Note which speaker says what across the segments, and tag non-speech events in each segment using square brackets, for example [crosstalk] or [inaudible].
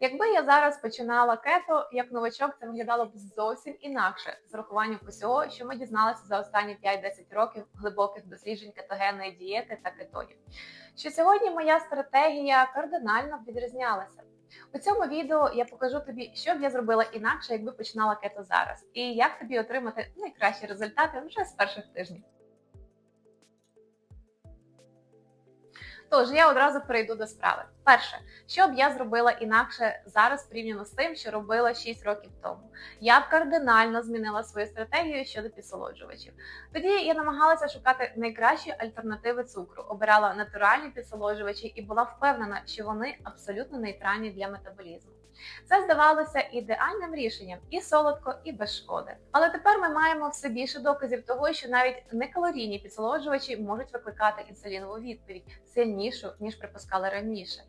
Speaker 1: Якби я зараз починала кето як новачок, це виглядало б зовсім інакше з урахуванням усього, що ми дізналися за останні 5-10 років глибоких досліджень кетогенної дієти та кетонів. Що сьогодні моя стратегія кардинально відрізнялася. У цьому відео я покажу тобі, що б я зробила інакше, якби починала кето зараз, і як тобі отримати найкращі результати вже з перших тижнів. Тож я одразу перейду до справи. Перше, що б я зробила інакше зараз порівняно з тим, що робила 6 років тому. Я б кардинально змінила свою стратегію щодо підсолоджувачів. Тоді я намагалася шукати найкращі альтернативи цукру, обирала натуральні підсолоджувачі і була впевнена, що вони абсолютно нейтральні для метаболізму. Це здавалося ідеальним рішенням і солодко, і без шкоди. Але тепер ми маємо все більше доказів того, що навіть некалорійні підсолоджувачі можуть викликати інсулінову відповідь сильнішу ніж припускали раніше.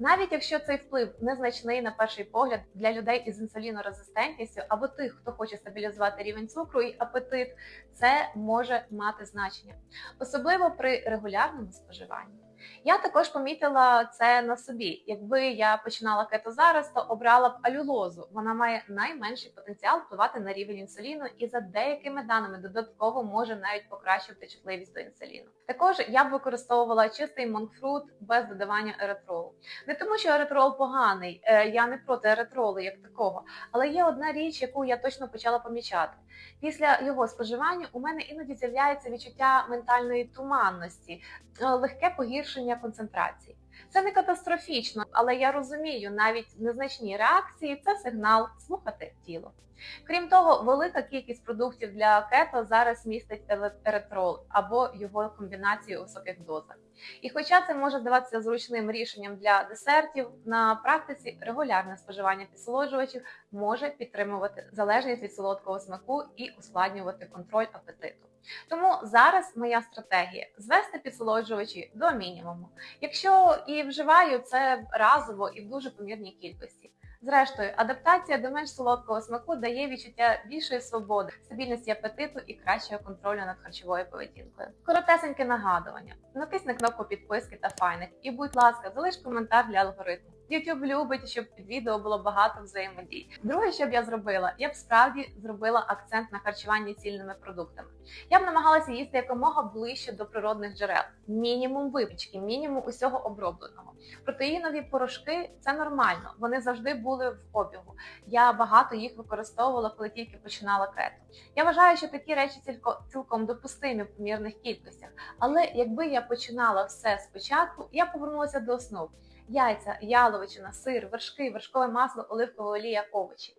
Speaker 1: Навіть якщо цей вплив незначний на перший погляд для людей із інсулінорезистентністю або тих, хто хоче стабілізувати рівень цукру і апетит, це може мати значення, особливо при регулярному споживанні. Я також помітила це на собі. Якби я починала кето зараз, то обрала б алюлозу. Вона має найменший потенціал впливати на рівень інсуліну і за деякими даними додатково може навіть покращувати чутливість до інсуліну. Також я б використовувала чистий монкфрут без додавання еритролу. Не тому, що еритрол поганий, е, я не проти еритролу як такого, але є одна річ, яку я точно почала помічати. Після його споживання у мене іноді з'являється відчуття ментальної туманності, е, легке погіршення концентрації. Це не катастрофічно, але я розумію, навіть незначні реакції це сигнал слухати тіло. Крім того, велика кількість продуктів для кето зараз містить еритрол або його комбінацію у високих дозах. І хоча це може здаватися зручним рішенням для десертів, на практиці регулярне споживання підсолоджувачів може підтримувати залежність від солодкого смаку і ускладнювати контроль апетиту. Тому зараз моя стратегія звести підсолоджувачі до мінімуму. Якщо і вживаю це разово і в дуже помірній кількості. Зрештою, адаптація до менш солодкого смаку дає відчуття більшої свободи, стабільності апетиту і кращого контролю над харчовою поведінкою. Коротесеньке нагадування: натисни кнопку підписки та файник, і, будь ласка, залиш коментар для алгоритму. YouTube любить, щоб під відео було багато взаємодій. Друге, що б я зробила, я б справді зробила акцент на харчуванні цільними продуктами. Я б намагалася їсти якомога ближче до природних джерел, мінімум випічки, мінімум усього обробленого. Протеїнові порошки це нормально, вони завжди були в обігу. Я багато їх використовувала, коли тільки починала кето. Я вважаю, що такі речі цілком допустимі в помірних кількостях. Але якби я починала все спочатку, я повернулася до основ яйця, яловичина, сир, вершки, вершкове масло, оливкова олія, овочі.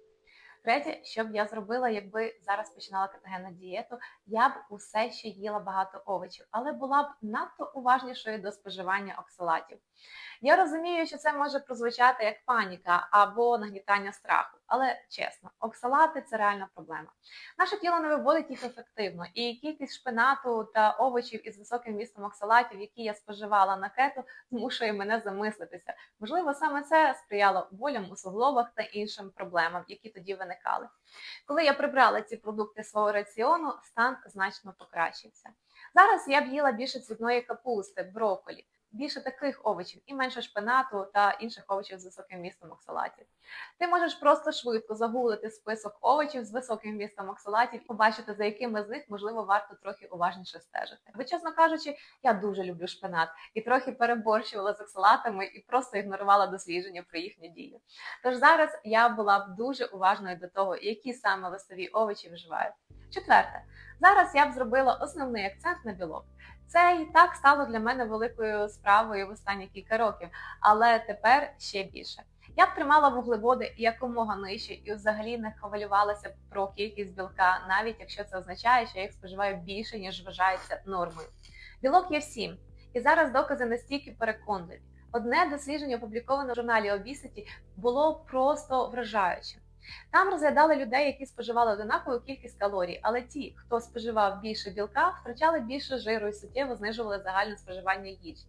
Speaker 1: Третє, що б я зробила, якби зараз починала кетогенну дієту, я б усе ще їла багато овочів, але була б надто уважнішою до споживання оксалатів. Я розумію, що це може прозвучати як паніка або нагнітання страху, але чесно, оксалати це реальна проблема. Наше тіло не виводить їх ефективно, і кількість шпинату та овочів із високим містом оксалатів, які я споживала на кето, змушує мене замислитися. Можливо, саме це сприяло болям у суглобах та іншим проблемам, які тоді виникали. Коли я прибрала ці продукти свого раціону, стан значно покращився. Зараз я б їла більше цвітної капусти, брокколі більше таких овочів і менше шпинату та інших овочів з високим містом оксалатів. Ти можеш просто швидко загуглити список овочів з високим містом оксалатів і побачити, за якими з них, можливо, варто трохи уважніше стежити. Бо, чесно кажучи, я дуже люблю шпинат і трохи переборщувала з оксалатами і просто ігнорувала дослідження про їхню дію. Тож зараз я була б дуже уважною до того, які саме листові овочі вживають. Четверте, зараз я б зробила основний акцент на білок. Це і так стало для мене великою справою в останні кілька років, але тепер ще більше. Я б тримала вуглеводи якомога нижче і взагалі не хвилювалася про кількість білка, навіть якщо це означає, що я їх споживаю більше, ніж вважається нормою. Білок є всім, і зараз докази настільки переконливі. Одне дослідження, опубліковане в журналі Obesity, було просто вражаючим. Там розглядали людей, які споживали однакову кількість калорій, але ті, хто споживав більше білка, втрачали більше жиру і суттєво знижували загальне споживання їжі.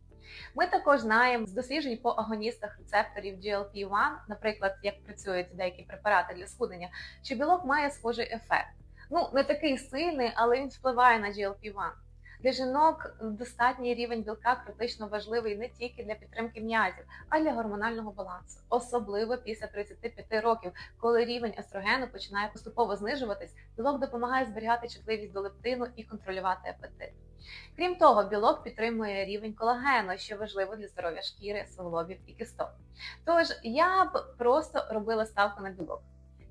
Speaker 1: Ми також знаємо з досліджень по агоністах рецепторів GLP-1, наприклад, як працюють деякі препарати для схуднення, що білок має схожий ефект. Ну, не такий сильний, але він впливає на GLP-1. Для жінок достатній рівень білка критично важливий не тільки для підтримки м'язів, а й для гормонального балансу, особливо після 35 років, коли рівень естрогену починає поступово знижуватись, білок допомагає зберігати чутливість до лептину і контролювати апетит. Крім того, білок підтримує рівень колагену, що важливо для здоров'я шкіри, суглобів і кісток. Тож я б просто робила ставку на білок.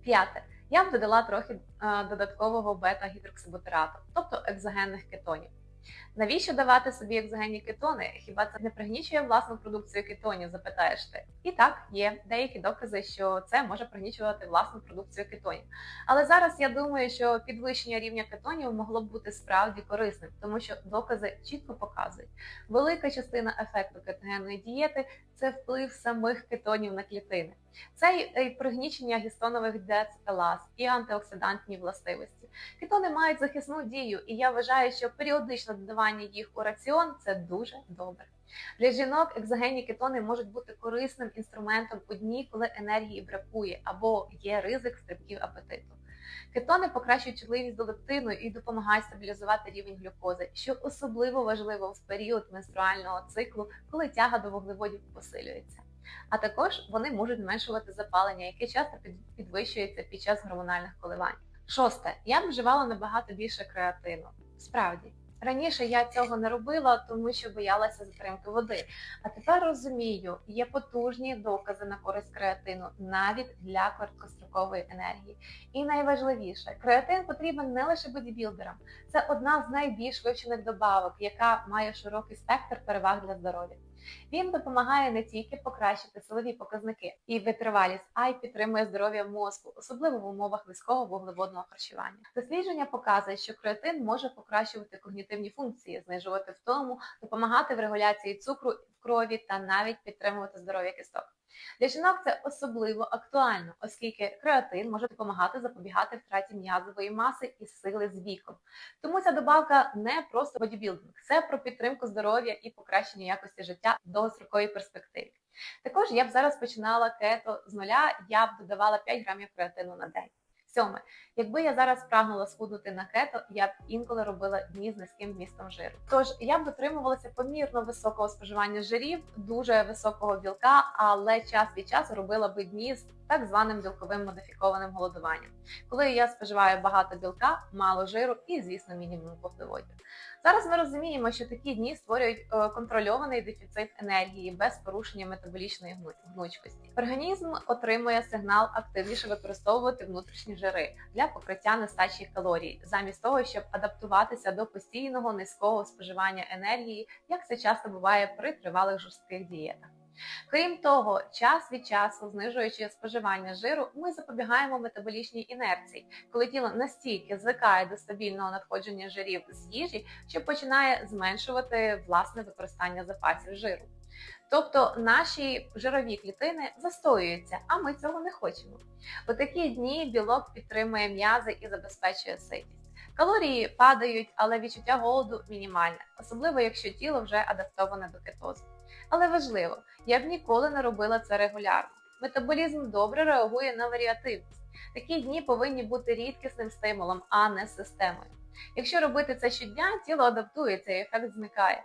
Speaker 1: П'яте. Я б додала трохи е, додаткового бета-гідроксибутерату, тобто екзогенних кетонів. Навіщо давати собі екзогенні кетони? Хіба це не пригнічує власну продукцію кетонів, запитаєш ти? І так, є деякі докази, що це може пригнічувати власну продукцію кетонів. Але зараз я думаю, що підвищення рівня кетонів могло б бути справді корисним, тому що докази чітко показують, велика частина ефекту кетогенної дієти це вплив самих кетонів на клітини. Це й пригнічення гістонових децетилаз і антиоксидантні властивості. Кетони мають захисну дію, і я вважаю, що періодичне додавання їх у раціон це дуже добре. Для жінок екзогенні кетони можуть бути корисним інструментом у дні, коли енергії бракує або є ризик стрибків апетиту. Кетони покращують чутливість до лептину і допомагають стабілізувати рівень глюкози, що особливо важливо в період менструального циклу, коли тяга до вуглеводів посилюється. А також вони можуть зменшувати запалення, яке часто підвищується під час гормональних коливань. Шосте, я б вживала набагато більше креатину. Справді, раніше я цього не робила, тому що боялася затримки води. А тепер розумію, є потужні докази на користь креатину навіть для короткострокової енергії. І найважливіше, креатин потрібен не лише бодібілдерам. Це одна з найбільш вивчених добавок, яка має широкий спектр переваг для здоров'я. Він допомагає не тільки покращити силові показники і витривалість, а й підтримує здоров'я мозку, особливо в умовах низького вуглеводного харчування. Дослідження показує, що креатин може покращувати когнітивні функції, знижувати втому, допомагати в регуляції цукру в крові та навіть підтримувати здоров'я кісток. Для жінок це особливо актуально, оскільки креатин може допомагати запобігати втраті м'язової маси і сили з віком. Тому ця добавка не просто бодібілдинг, це про підтримку здоров'я і покращення якості життя в довгостроковій перспективі. Також я б зараз починала кето з нуля, я б додавала 5 грамів креатину на день. Сьоме, якби я зараз прагнула схуднути на кето, я б інколи робила дні з низьким вмістом жиру. Тож я б дотримувалася помірно високого споживання жирів, дуже високого білка, але час від часу робила би дні з так званим білковим модифікованим голодуванням, коли я споживаю багато білка, мало жиру і, звісно, мінімум вуглеводів. Зараз ми розуміємо, що такі дні створюють е, контрольований дефіцит енергії без порушення метаболічної гнучкості. Організм отримує сигнал активніше використовувати внутрішні жири для покриття нестачі калорій, замість того, щоб адаптуватися до постійного низького споживання енергії, як це часто буває при тривалих жорстких дієтах. Крім того, час від часу, знижуючи споживання жиру, ми запобігаємо метаболічній інерції, коли тіло настільки звикає до стабільного надходження жирів з їжі, що починає зменшувати власне використання запасів жиру. Тобто наші жирові клітини застоюються, а ми цього не хочемо. У такі дні білок підтримує м'язи і забезпечує ситість. Калорії падають, але відчуття голоду мінімальне, особливо якщо тіло вже адаптоване до кетозу. Але важливо, я б ніколи не робила це регулярно. Метаболізм добре реагує на варіативність. Такі дні повинні бути рідкісним стимулом, а не системою. Якщо робити це щодня, тіло адаптується і ефект зникає.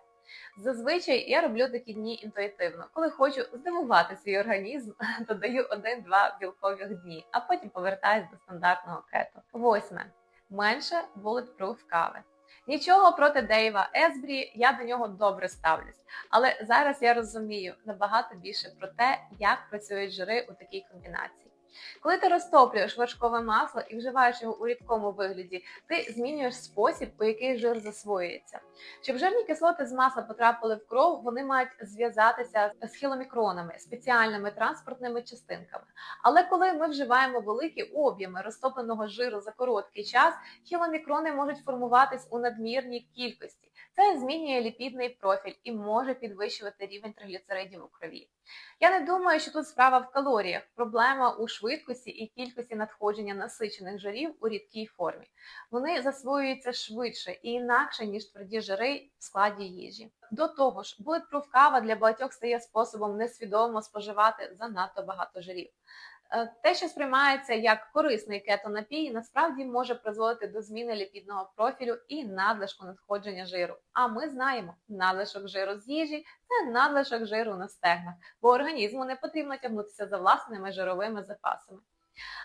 Speaker 1: Зазвичай я роблю такі дні інтуїтивно. Коли хочу здивувати свій організм, [laughs] додаю один-два білкових дні, а потім повертаюсь до стандартного кето. Восьме. Менше bulletproof кави. Нічого проти Дейва Есбрі, я до нього добре ставлюсь. Але зараз я розумію набагато більше про те, як працюють жири у такій комбінації. Коли ти розтоплюєш вершкове масло і вживаєш його у рідкому вигляді, ти змінюєш спосіб, у який жир засвоюється. Щоб жирні кислоти з масла потрапили в кров, вони мають зв'язатися з хіломікронами, спеціальними транспортними частинками. Але коли ми вживаємо великі об'єми розтопленого жиру за короткий час, хіломікрони можуть формуватись у надмірній кількості. Це змінює ліпідний профіль і може підвищувати рівень тригліцеридів у крові. Я не думаю, що тут справа в калоріях. Проблема у швидкості і кількості надходження насичених жирів у рідкій формі. Вони засвоюються швидше і інакше, ніж тверді жири в складі їжі. До того ж, bulletproof кава для багатьох стає способом несвідомо споживати занадто багато жирів. Е, Те, що сприймається як корисний кетонапій, насправді може призводити до зміни ліпідного профілю і надлишку надходження жиру. А ми знаємо, надлишок жиру з їжі це надлишок жиру на стегнах, бо організму не потрібно тягнутися за власними жировими запасами.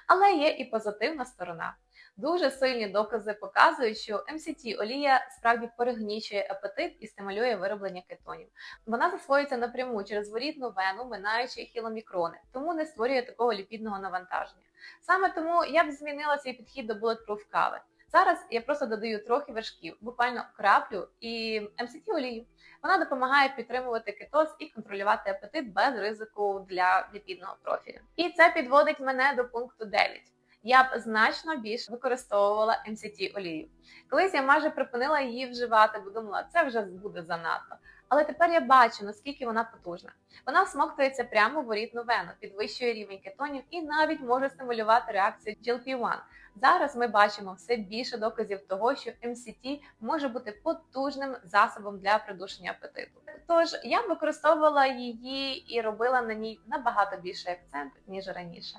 Speaker 1: Але є і позитивна сторона. Дуже сильні докази показують, що MCT олія справді перегнічує апетит і стимулює вироблення кетонів. Вона засвоюється напряму через ворітну вену, минаючи хіломікрони, тому не створює такого ліпідного навантаження. Саме тому я б змінила свій підхід до Bulletproof кави. Зараз я просто додаю трохи вершків, буквально краплю і MCT олію. Вона допомагає підтримувати кетоз і контролювати апетит без ризику для ліпідного профілю. І це підводить мене до пункту 9 я б значно більше використовувала MCT олію. Колись я майже припинила її вживати, бо думала, це вже буде занадто. Але тепер я бачу, наскільки вона потужна. Вона всмоктується прямо в ворітну вену, підвищує рівень кетонів і навіть може стимулювати реакцію GLP-1. Зараз ми бачимо все більше доказів того, що MCT може бути потужним засобом для придушення апетиту. Тож я використовувала її і робила на ній набагато більший акцент ніж раніше.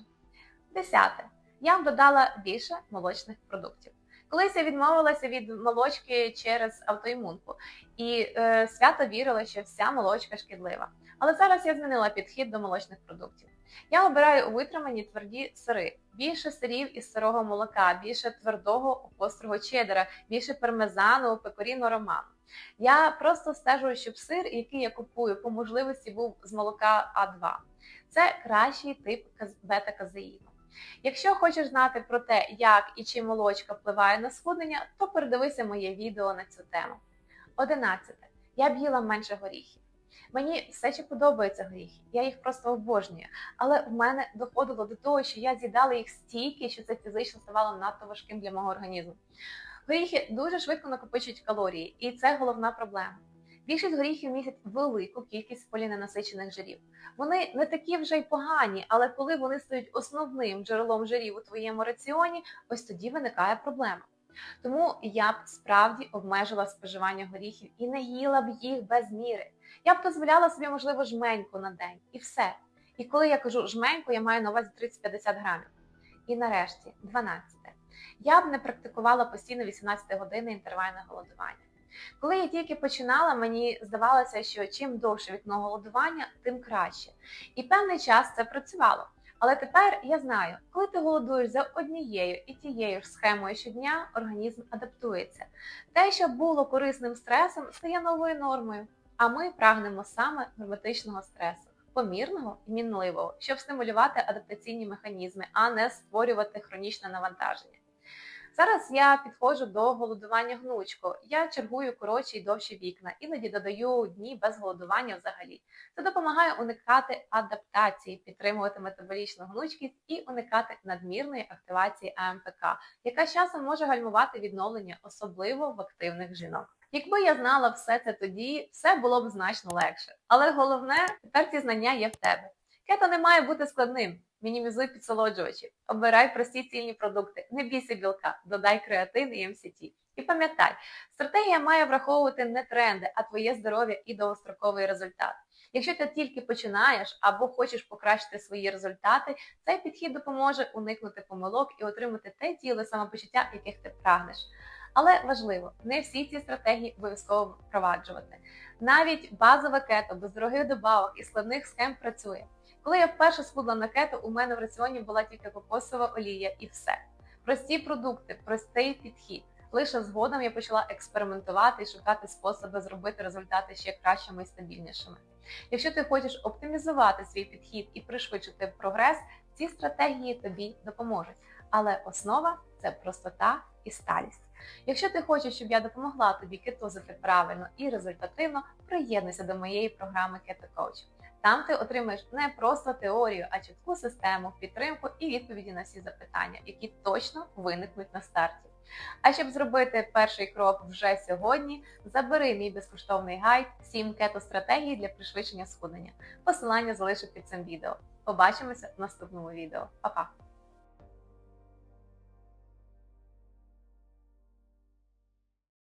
Speaker 1: Десяте я додала більше молочних продуктів. Колись я відмовилася від молочки через автоімунку і е, свято вірила, що вся молочка шкідлива. Але зараз я змінила підхід до молочних продуктів. Я обираю витримані тверді сири, більше сирів із сирого молока, більше твердого острого чедера, більше пармезану, пекоріно роману. Я просто стежу, щоб сир, який я купую, по можливості був з молока А2. Це кращий тип бета-казеїну. Якщо хочеш знати про те, як і чи молочка впливає на схуднення, то передивися моє відео на цю тему. 11. Я б їла менше горіхів. Мені все ще подобаються горіхи, я їх просто обожнюю. Але в мене доходило до того, що я з'їдала їх стільки, що це фізично ставало надто важким для мого організму. Горіхи дуже швидко накопичують калорії, і це головна проблема. Більшість горіхів містять велику кількість поліненасичених жирів. Вони не такі вже й погані, але коли вони стають основним джерелом жирів у твоєму раціоні, ось тоді виникає проблема. Тому я б справді обмежила споживання горіхів і не їла б їх без міри. Я б дозволяла собі, можливо, жменьку на день і все. І коли я кажу жменьку, я маю на увазі 30-50 грамів. І нарешті, 12. Я б не практикувала постійно 18 години інтервальне голодування. Коли я тільки починала, мені здавалося, що чим довше вікно голодування, тим краще. І певний час це працювало. Але тепер я знаю, коли ти голодуєш за однією і тією ж схемою щодня, організм адаптується. Те, що було корисним стресом, стає новою нормою. А ми прагнемо саме норматичного стресу, помірного і мінливого, щоб стимулювати адаптаційні механізми, а не створювати хронічне навантаження. Зараз я підходжу до голодування гнучко. Я чергую коротші й довші вікна, іноді додаю дні без голодування взагалі. Це допомагає уникати адаптації, підтримувати метаболічну гнучкість і уникати надмірної активації АМПК, яка з часом може гальмувати відновлення, особливо в активних жінок. Якби я знала все це тоді, все було б значно легше. Але головне, тепер ці знання є в тебе. Кето не має бути складним. Мінімізуй підсолоджувачі, обирай прості цільні продукти, не бійся білка, додай креатин і МСТ. І пам'ятай, стратегія має враховувати не тренди, а твоє здоров'я і довгостроковий результат. Якщо ти тільки починаєш або хочеш покращити свої результати, цей підхід допоможе уникнути помилок і отримати те тіло самопочуття, яких ти прагнеш. Але важливо, не всі ці стратегії обов'язково впроваджувати. Навіть базове кето без дорогих добавок і складних схем працює. Коли я вперше схудла на кето, у мене в раціоні була тільки кокосова олія і все. Прості продукти, простий підхід. Лише згодом я почала експериментувати і шукати способи зробити результати ще кращими і стабільнішими. Якщо ти хочеш оптимізувати свій підхід і пришвидшити прогрес, ці стратегії тобі допоможуть. Але основа це простота і сталість. Якщо ти хочеш, щоб я допомогла тобі кетозити правильно і результативно, приєднуйся до моєї програми Keto Coach. Там ти отримаєш не просто теорію, а чітку систему, підтримку і відповіді на всі запитання, які точно виникнуть на старті. А щоб зробити перший крок вже сьогодні, забери мій безкоштовний гайд 7 кето-стратегій для пришвидшення схуднення. Посилання залишу під цим відео. Побачимося в наступному відео. Па-па!